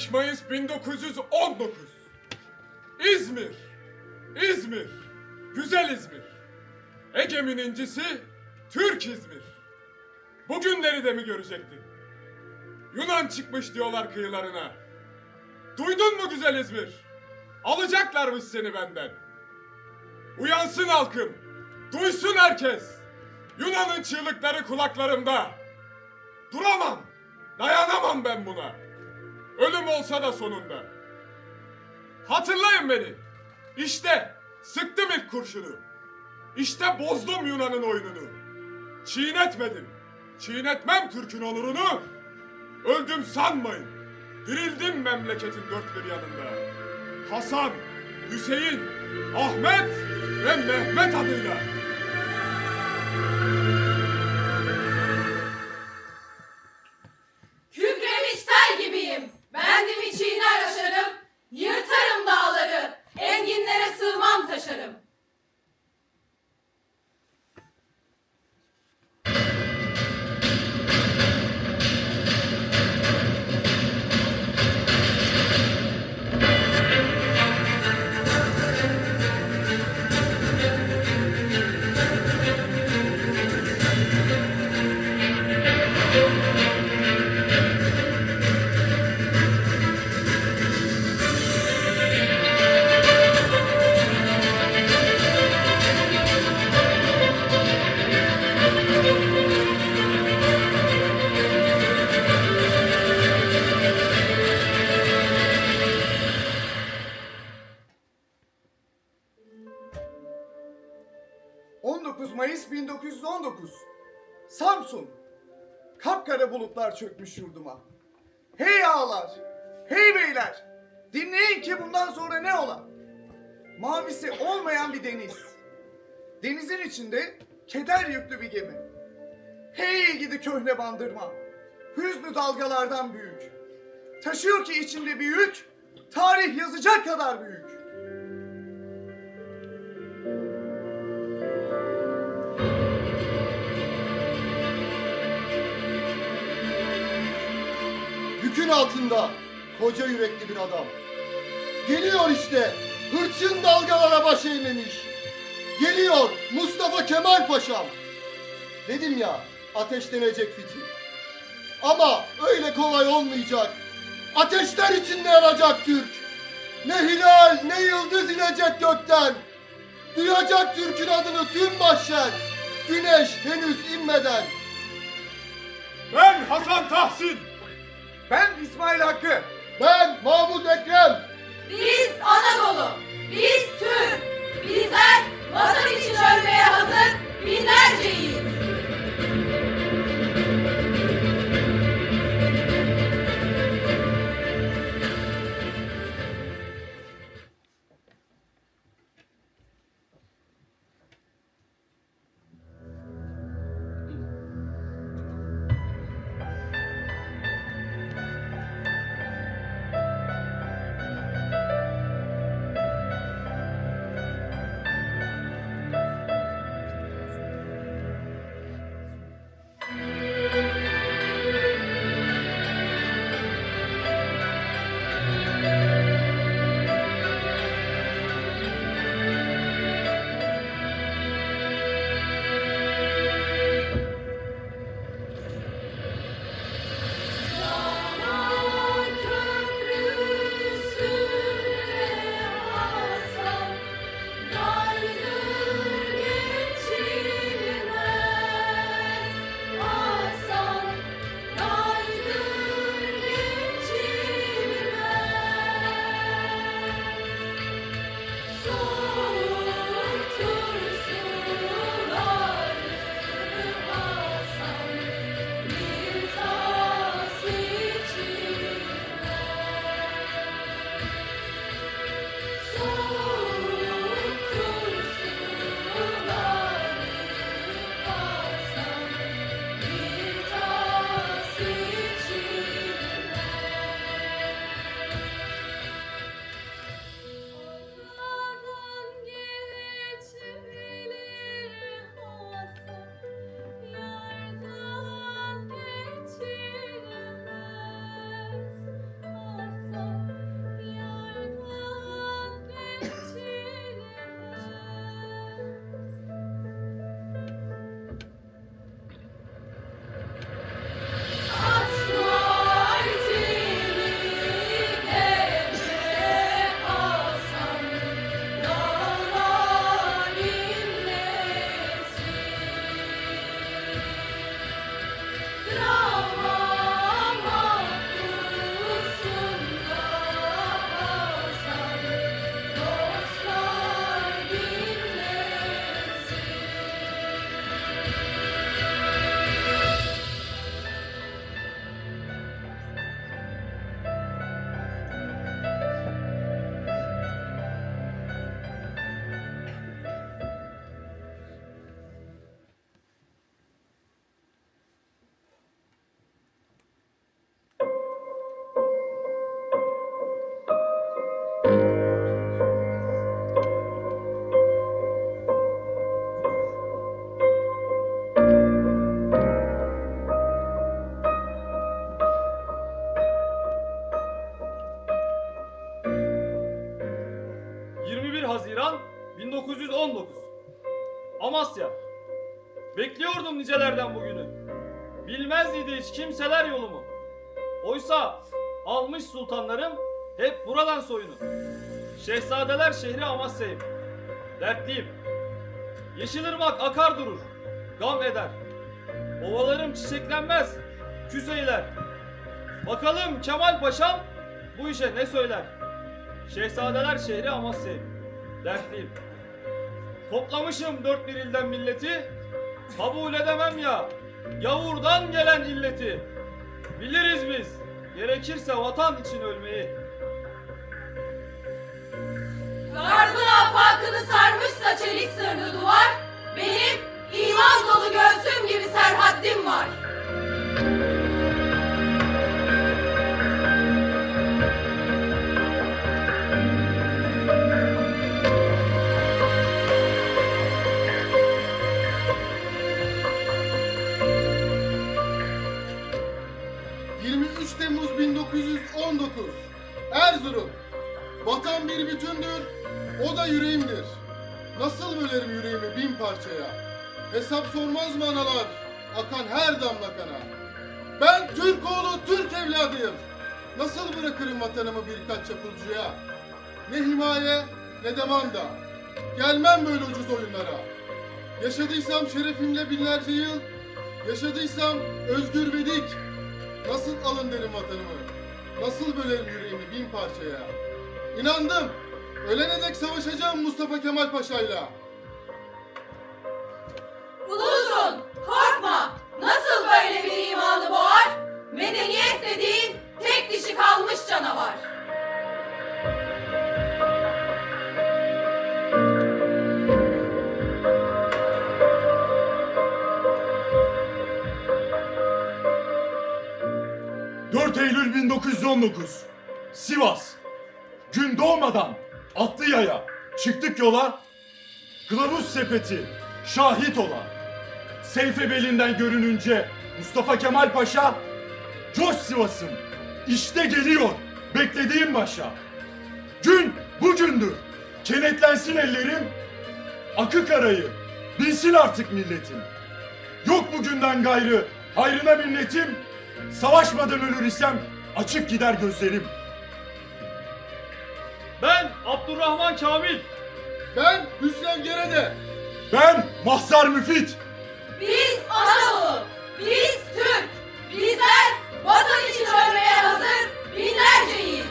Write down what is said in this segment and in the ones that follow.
15 Mayıs 1919. İzmir. İzmir. Güzel İzmir. Ege'min incisi Türk İzmir. Bugünleri de mi görecektin? Yunan çıkmış diyorlar kıyılarına. Duydun mu güzel İzmir? Alacaklarmış seni benden. Uyansın halkım. Duysun herkes. Yunan'ın çığlıkları kulaklarımda. Duramam. Dayanamam ben buna. Ölüm olsa da sonunda. Hatırlayın beni. İşte sıktım ilk kurşunu. İşte bozdum Yunan'ın oyununu. Çiğnetmedim. Çiğnetmem Türk'ün onurunu. Öldüm sanmayın. Dirildim memleketin dört bir yanında. Hasan, Hüseyin, Ahmet ve Mehmet adıyla. Samsun. Kapkara bulutlar çökmüş yurduma. Hey ağalar Hey beyler. Dinleyin ki bundan sonra ne ola? Mavisi olmayan bir deniz. Denizin içinde keder yüklü bir gemi. Hey gidi köhne bandırma. Hüznü dalgalardan büyük. Taşıyor ki içinde bir yük Tarih yazacak kadar büyük Yükün altında koca yürekli bir adam. Geliyor işte hırçın dalgalara baş eğmemiş. Geliyor Mustafa Kemal Paşam. Dedim ya ateşlenecek fitil. Ama öyle kolay olmayacak. Ateşler içinde yanacak Türk. Ne hilal ne yıldız inecek gökten. Duyacak Türk'ün adını tüm mahşer. Güneş henüz inmeden. Ben Hasan Tahsin. Ben İsmail Hakkı Ben Mahmut Ekrem. Biz Anadolu. Biz Türk. Bizler vatan için ölmeye hazır binlerceyiz. 1919 Amasya Bekliyordum nicelerden bugünü. Bilmez idi hiç kimseler yolumu. Oysa almış sultanlarım hep buradan soyunu. Şehzadeler şehri Amasya'yım. Dertliyim. Yeşilırmak akar durur. Gam eder. Ovalarım çiçeklenmez. Küseyler. Bakalım Kemal Paşam bu işe ne söyler? Şehzadeler şehri Amasya'yım. Dertliyim. Toplamışım dört bir ilden milleti. Kabul edemem ya. Yavurdan gelen illeti. Biliriz biz. Gerekirse vatan için ölmeyi. Garbın afakını sarmışsa çelik sırlı duvar, benim iman dolu göğsüm gibi serhaddim var. Hesap sormaz mı analar, akan her damla kana? Ben Türk oğlu, Türk evladıyım. Nasıl bırakırım vatanımı birkaç çapulcuya? Ne himaye, ne de manda. Gelmem böyle ucuz oyunlara. Yaşadıysam şerefimle binlerce yıl, yaşadıysam özgür ve dik. Nasıl alın derim vatanımı? Nasıl bölerim yüreğimi bin parçaya? İnandım. Ölene dek savaşacağım Mustafa Kemal Paşa'yla. Ulusun, korkma. Nasıl böyle bir imanı boğar? Medeniyet dediğin tek dişi kalmış canavar. Hı. 4 Eylül 1919 Sivas Gün doğmadan atlı yaya çıktık yola Kılavuz sepeti şahit ola Seyfe belinden görününce Mustafa Kemal Paşa Coş Sivas'ım işte geliyor beklediğim başa Gün bugündür kenetlensin ellerim Akı karayı bilsin artık milletim Yok bugünden gayrı hayrına minnetim Savaşmadan ölür isem açık gider gözlerim Ben Abdurrahman Kamil. Ben Hüsrev Gerede. Ben Mahzar Müfit Biz Anadolu, biz Türk, bizler vatan için ölmeye hazır binlerceyiz.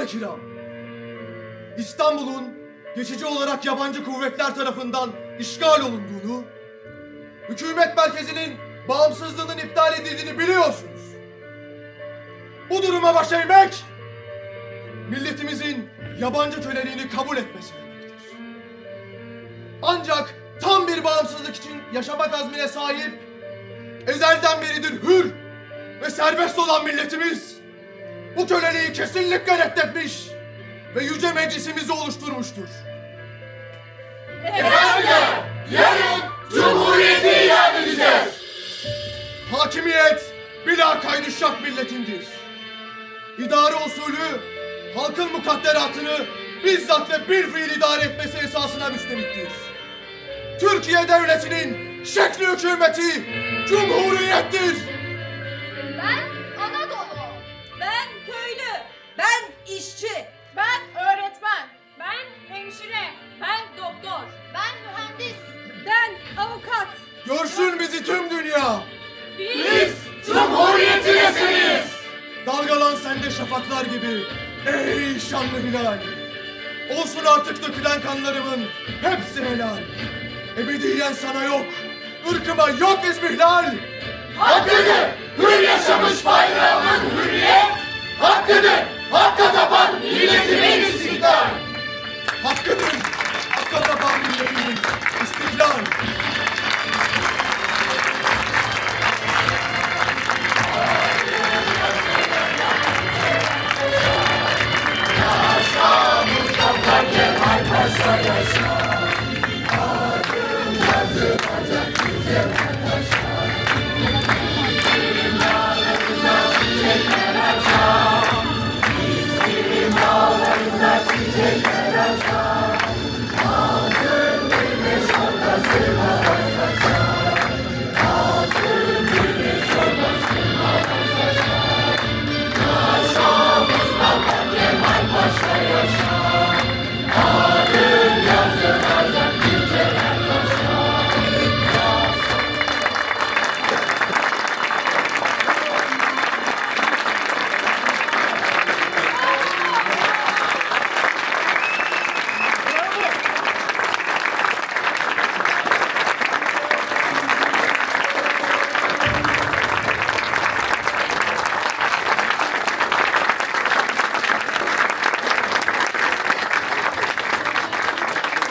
Hünkâr-ı Kiram, İstanbul'un geçici olarak yabancı kuvvetler tarafından işgal olunduğunu, hükümet merkezinin bağımsızlığının iptal edildiğini biliyorsunuz. Bu duruma baş eğmek, milletimizin yabancı köleliğini kabul etmesi demektir. Ancak tam bir bağımsızlık için yaşamak azmine sahip, ezelden beridir hür ve serbest olan milletimiz, bu köleliği kesinlikle reddetmiş ve yüce meclisimizi oluşturmuştur. Cumhuriyeti ilan edeceğiz. Hakimiyet bila kaydı şart milletindir. İdare usulü halkın mukadderatını bizzat ve bir fiil idare etmesi esasına müstenittir. Türkiye Devleti'nin şekli hükümeti cumhuriyettir. Görsün bizi tüm dünya. Biz Cumhuriyetin eseriyiz. Dalgalan sende şafaklar gibi. Ey şanlı hilal. Olsun artık dökülen kanlarımın hepsi helal. Ebediyen sana yok. ırkıma yok izmihlal. Hakkıdır. Hür yaşamış bayrağımın hürriyet. Hakkıdır. Hakka tapan milletimin istiklal. Hakkıdır. Hakka tapan milletimin istiklal. Hakkıdır.